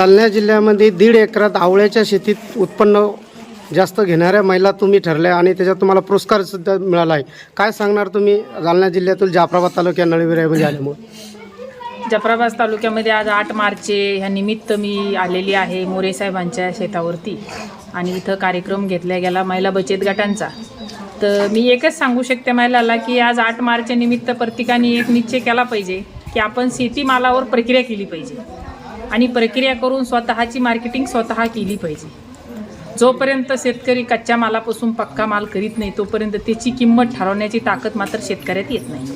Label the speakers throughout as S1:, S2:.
S1: जालना जिल्ह्यामध्ये दीड एकरात आवळ्याच्या शेतीत उत्पन्न जास्त घेणाऱ्या महिला तुम्ही ठरल्या आणि त्याच्यात तुम्हाला पुरस्कार सुद्धा मिळाला आहे. काय सांगणार तुम्ही जालना जिल्ह्यातील जाफराबाद तालुक्या नळविरामध्ये आल्यामुळे
S2: जफराबाद तालुक्यामध्ये आज आठ मार्चचे ह्या निमित्त मी आलेली आहे मोरे साहेबांच्या शेतावरती. आणि इथं कार्यक्रम घेतला गेला महिला बचत गटांचा. तर मी एकच सांगू शकते महिलाला की आज आठ मार्चच्या निमित्त प्रत्येकाने एक निश्चय केला पाहिजे की आपण शेतीमालावर प्रक्रिया केली पाहिजे. आणि प्रक्रिया करून स्वतःची मार्केटिंग स्वतः केली पाहिजे. जोपर्यंत शेतकरी कच्च्या मालापासून पक्का माल करीत नाही तोपर्यंत त्याची किंमत ठरवण्याची ताकद मात्र शेतकऱ्यात येत नाही.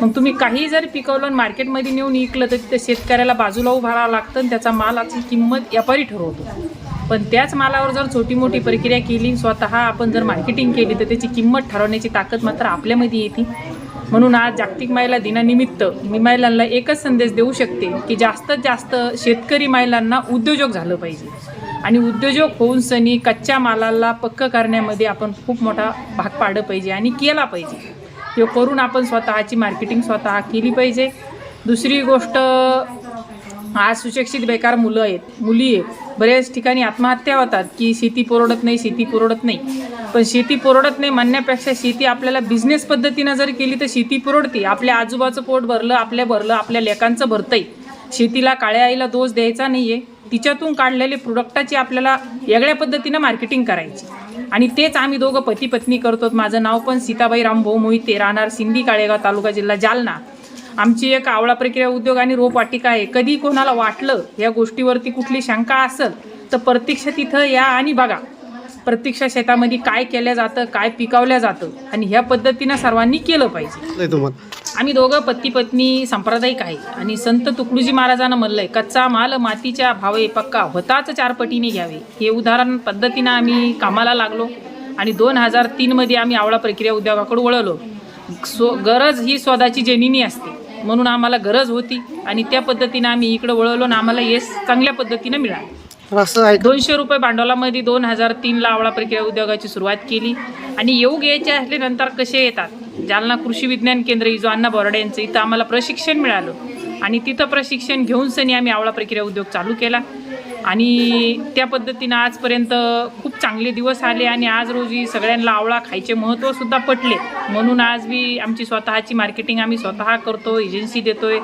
S2: मग तुम्ही काही जर पिकवलं आणि मार्केटमध्ये नेऊन विकलं तर तिथे शेतकऱ्याला बाजूला उभारावं लागतं आणि त्याचा मालाची किंमत व्यापारी ठरवतो. पण त्याच मालावर जर छोटी मोठी प्रक्रिया केली स्वतः आपण जर मार्केटिंग केली तर त्याची किंमत ठरवण्याची ताकद मात्र आपल्यामध्ये येते. म्हणून आज जागतिक महिला दिनानिमित्त मी महिलांना एकच संदेश देऊ शकते की जास्तीत जास्त शेतकरी महिलांना उद्योजक झालं पाहिजे. आणि उद्योजक होऊन सनी कच्च्या मालाला पक्क करण्यामध्ये आपण खूप मोठा भाग पाडलं पाहिजे आणि केला पाहिजे. हे करून आपण स्वतःची मार्केटिंग स्वतः केली पाहिजे. दुसरी गोष्ट आज सुशिक्षित बेकार मुलं आहेत मुली आहेत. बऱ्याच ठिकाणी आत्महत्या होतात की शेती परवडत नाही शेती परवडत नाही. पण शेती परवडत नाही म्हणण्यापेक्षा शेती आपल्याला बिझनेस पद्धतीनं जर केली तर शेती परवडते. आपल्या आजोबाचं पोट भरलं आपल्या भरलं आपल्या लेकांचं भरतंय. शेतीला काळ्या आईला दोष द्यायचा नाही आहे तिच्यातून काढलेले प्रोडक्टाची आपल्याला वेगळ्या पद्धतीनं मार्केटिंग करायची. आणि तेच आम्ही दोघं पती पत्नी करतो. माझं नाव पण सीताबाई रामभाऊ मोहिते. राहणार सिंधी काळेगाव तालुका जिल्हा जालना. आमची एक आवळा प्रक्रिया उद्योग आणि रोपवाटिका आहे. कधी कोणाला वाटलं या गोष्टीवरती कुठली शंका असेल तर प्रत्यक्ष तिथं या आणि बघा. प्रत्यक्ष शेतामध्ये काय केलं जातं काय पिकवलं जातं आणि ह्या पद्धतीनं सर्वांनी केलं पाहिजे.
S1: नाही तुम्हाला
S2: आम्ही दोघं पती पत्नी सांप्रदायिक आहे. आणि संत तुकडोजी महाराजांना म्हणलंय कच्चा माल मातीच्या भावे पक्का होताच चार पटीने घ्यावे. हे उदाहरण पद्धतीनं आम्ही कामाला लागलो आणि दोन हजार तीनमध्ये आम्ही आवळा प्रक्रिया उद्योगाकडे वळलो. सो गरज ही स्वतःची जननी असते म्हणून आम्हाला गरज होती आणि त्या पद्धतीनं आम्ही इकडं वळवलो आणि आम्हाला यश चांगल्या पद्धतीनं मिळालं.
S1: तर असं आहे
S2: दोनशे रुपये भांडवलामध्ये दोन हजार तीनला आवळा प्रक्रिया उद्योगाची सुरुवात केली. आणि येऊ घ्यायचे नंतर कसे येतात? जालना कृषी विज्ञान केंद्र इजो अण्णा बोर्डे यांचं इथं आम्हाला प्रशिक्षण मिळालं. आणि तिथं प्रशिक्षण घेऊन सनी आम्ही आवळा प्रक्रिया उद्योग चालू केला. आणि त्या पद्धतीनं आजपर्यंत खूप चांगले दिवस आले आणि आज रोजी सगळ्यांना आवळा खायचे महत्त्वसुद्धा पटले. म्हणून आज मी आमची स्वतःची मार्केटिंग आम्ही स्वतः करतो एजन्सी देतोय.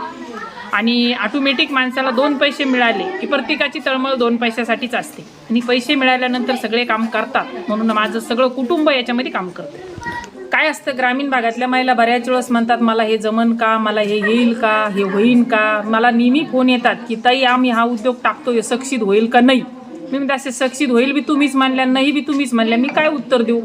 S2: आणि ऑटोमॅटिक माणसाला दोन पैसे मिळाले की प्रत्येकाची तळमळ दोन पैशासाठीच असते. आणि पैसे मिळाल्यानंतर सगळे काम करतात. म्हणून माझं सगळं कुटुंब याच्यामध्ये काम करतं. काय असतं ग्रामीण भागातल्या महिला बऱ्याच वेळेस म्हणतात मला हे जमन का? मला हे येईल का? हे होईन का? मला नेहमी फोन येतात की ताई आम्ही हा उद्योग टाकतो सक्षित होईल का नाही? मी म्हणते असे सक्सित होईल बी तुम्हीच म्हणल्या नाही बी तुम्हीच म्हणल्या मी काय उत्तर देऊ?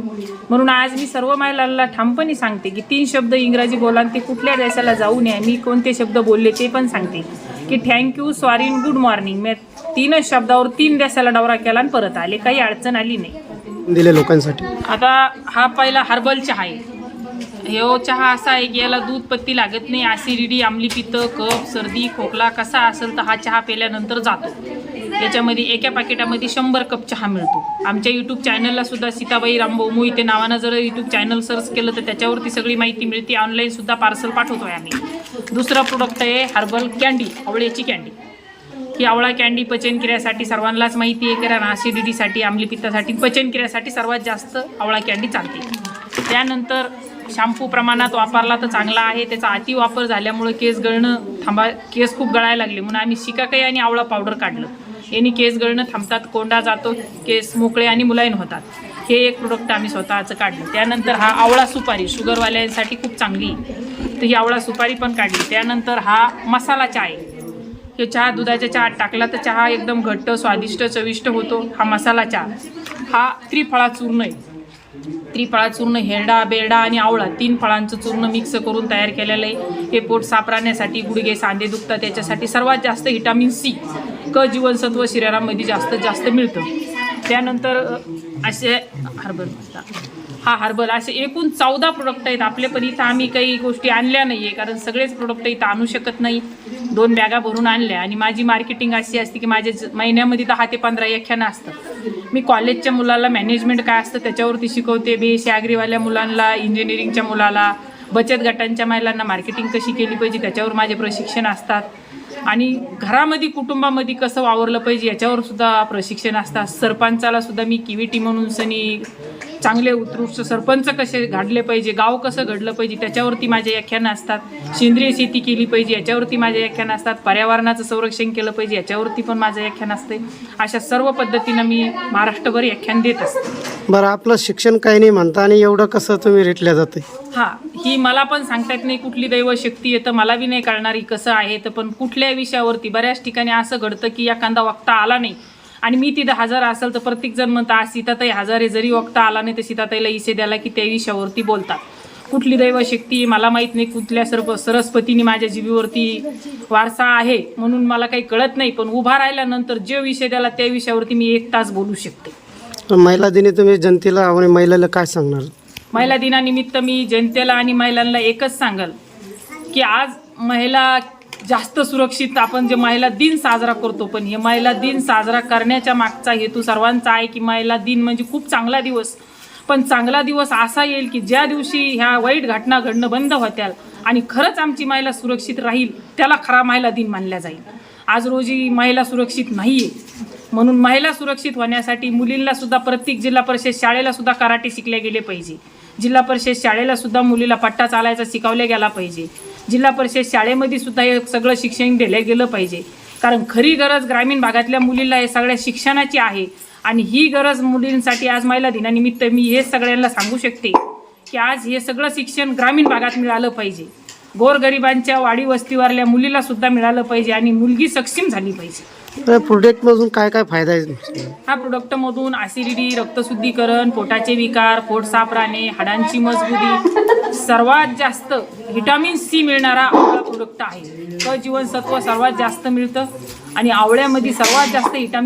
S2: म्हणून आज मी सर्व महिलांना ठामपणे सांगते की तीन शब्द इंग्रजी बोला ते कुठल्या देशाला जाऊ नये. मी कोणते शब्द बोलले ते पण सांगते की thank you sorry good morning मी तीनच शब्दावर तीन देशाला दौरा केला आणि परत आले. काही अडचण आली नाही.
S1: दिले लोकांसाठी.
S2: आता हा पहिला हर्बल चहा आहे. ह्यो चहा असा आहे की याला दूध पत्ती लागत नाही. ॲसिडिटी आमली पित्त कफ सर्दी खोकला कसा असेल तर हा चहा पेल्यानंतर जातो. याच्यामध्ये एका पाकिटामध्ये शंभर कप चहा मिळतो. आमच्या यूट्यूब चॅनलला सुद्धा सीताबाई रामभाऊ मोहिते नावानं जर यूट्यूब चॅनल सर्च केलं तर त्याच्यावरती सगळी माहिती मिळते. ऑनलाईन सुद्धा पार्सल पाठवतोय आम्ही. दुसरा प्रोडक्ट आहे हर्बल कॅन्डी आवळ्याची कॅन्डी ही आवळा कॅन्डी पचनक्रियासाठी सर्वांनाच माहिती आहे. कारण ॲसिडिटीसाठी आम्लपित्तासाठी पचनक्रियासाठी सर्वात जास्त आवळा कॅन्डी चालते. त्यानंतर शॅम्पू प्रमाणात वापरला तर चांगला आहे. त्याचा अति वापर झाल्यामुळे केस गळणं थांबा केस खूप गळायला लागले. म्हणून आम्ही शिकाकाई आणि आवळा पावडर काढलं. यांनी केस गळणं थांबतात कोंडा जातो केस मोकळे आणि मुलायम होतात. हे एक प्रोडक्ट आम्ही स्वतःचं काढलं. त्यानंतर हा आवळा सुपारी शुगरवाल्यांसाठी खूप चांगली. तर ही आवळा सुपारी पण काढली. त्यानंतर हा मसाला चाय. हे चहा दुधाच्या चहात टाकला तर चहा एकदम घट्ट स्वादिष्ट चविष्ट होतो. हा मसाला चहा. हा त्रिफळा चूर्ण आहे. त्रिफळा चूर्ण हेरडा बेरडा आणि आवळा तीन फळांचं चूर्ण मिक्स करून तयार केलेलं आहे. हे पोट साफ राहण्यासाठी गुडघे सांधे दुखतात. त्याच्यासाठी सर्वात जास्त व्हिटॅमिन सी क जीवनसत्व शरीरामध्ये जास्तीत जास्त मिळतं. त्यानंतर असे हर्बल हा हर्बल असे एकूण चौदा प्रोडक्ट आहेत. आपले पण इथं आम्ही काही गोष्टी आणल्या नाही आहे कारण सगळेच प्रोडक्ट इथं आणू शकत नाही. दोन बॅगा भरून आणल्या. आणि माझी मार्केटिंग अशी असते की माझे ज- महिन्यामध्ये दहा ते पंधरा याख्यानं असतं. मी कॉलेजच्या मुलाला मॅनेजमेंट काय असतं त्याच्यावरती शिकवते. बी. एस. ॲग्रीवाल्या मुलांना इंजिनिअरिंगच्या मुलाला बचत गटांच्या महिलांना मार्केटिंग कशी केली पाहिजे त्याच्यावर माझे प्रशिक्षण असतात. आणि घरामध्ये कुटुंबामध्ये कसं वावरलं पाहिजे याच्यावर सुद्धा प्रशिक्षण असतात. सरपंचाला सुद्धा मी किविटी म्हणून सनी चांगले उत्कृष्ट सरपंच कसे घडले पाहिजे गाव कसं घडलं पाहिजे त्याच्यावरती माझे व्याख्यानं असतात. सेंद्रिय शेती केली पाहिजे याच्यावरती माझे व्याख्यानं असतात. पर्यावरणाचं संरक्षण केलं पाहिजे याच्यावरती पण माझं व्याख्यान असते. अशा सर्व पद्धतीनं मी महाराष्ट्रभर व्याख्यान देत असते.
S1: बरं आपलं शिक्षण काही नाही म्हणता आणि एवढं कसं तुम्ही रेटल्या जाते
S2: हा ही मला पण सांगता येत नाही कुठली दैव शक्ती तर मला बी नाही कळणारी कसं आहे तर पण कुठल्या विषयावरती बऱ्याच ठिकाणी असं घडतं की एखादा वक्ता आला नाही. आणि मी तिथं हजर असेल तर प्रत्येक जण म्हणतं सीताताई हजर जरी वक्ता आला नाही तर सीताताईला इसे द्याला की त्या विषयावरती बोलतात. कुठली दैव शक्ती आहे मला माहीत नाही कुठल्या सर्व सरस्वतीने माझ्या जीवीवरती वारसा आहे म्हणून मला काही कळत नाही पण उभा राहिल्यानंतर जे विषय द्याला त्या विषयावरती मी एक तास बोलू शकते.
S1: महिला दिनी तुम्ही जनतेला आणि महिलाला काय सांगणार?
S2: महिला दिनानिमित्त मी जनतेला आणि महिलांना एकच सांगल की आज महिला जास्त सुरक्षित आपण जे महिला दिन साजरा करतो पण हे महिला दिन साजरा करण्याच्या मागचा हेतू सर्वांचा आहे की महिला दिन म्हणजे खूप चांगला दिवस. पण चांगला दिवस असा येईल की ज्या दिवशी ह्या वाईट घटना घडणं बंद होत्याल आणि खरंच आमची महिला सुरक्षित राहील त्याला खरा महिला दिन मानला जाईल. आज रोजी महिला सुरक्षित नाही आहे म्हणून महिला सुरक्षित होण्यासाठी मुलींना सुद्धा प्रत्येक जिल्हा परिषद शाळेला सुद्धा कराटे शिकले गेले पाहिजे. जिल्हा परिषद शाळेला सुद्धा मुलीला पट्टा चालायचा शिकवल्या गेला पाहिजे. जिल्हा परिषद शाळेमध्ये सुद्धा हे सगळं शिक्षण दिलं गेलं पाहिजे. कारण खरी गरज ग्रामीण भागातल्या मुलीला हे सगळ्या शिक्षणाची आहे. आणि ही गरज मुलींसाठी आज महिला दिनानिमित्त मी हे सगळ्यांना सांगू शकते की आज हे सगळं शिक्षण ग्रामीण भागात मिळालं पाहिजे. गोरगरिबांच्या वाडी वस्तीवरल्या मुलीला सुद्धा मिळालं पाहिजे आणि मुलगी सक्षम झाली पाहिजे.
S1: तर प्रोडक्टमधून काय काय फायदा आहे
S2: ह्या प्रोडक्टमधून ॲसिडिटी रक्तशुद्धीकरण पोटाचे विकार पोट साफ राहणे हाडांची मजबूती सर्वात जास्त व्हिटॅमिन सी मिळणारा आवळा प्रोडक्ट आहे. क जीवनसत्व सर्वात जास्त मिळतं आणि आवळ्यामध्ये सर्वात जास्त व्हिटॅमिन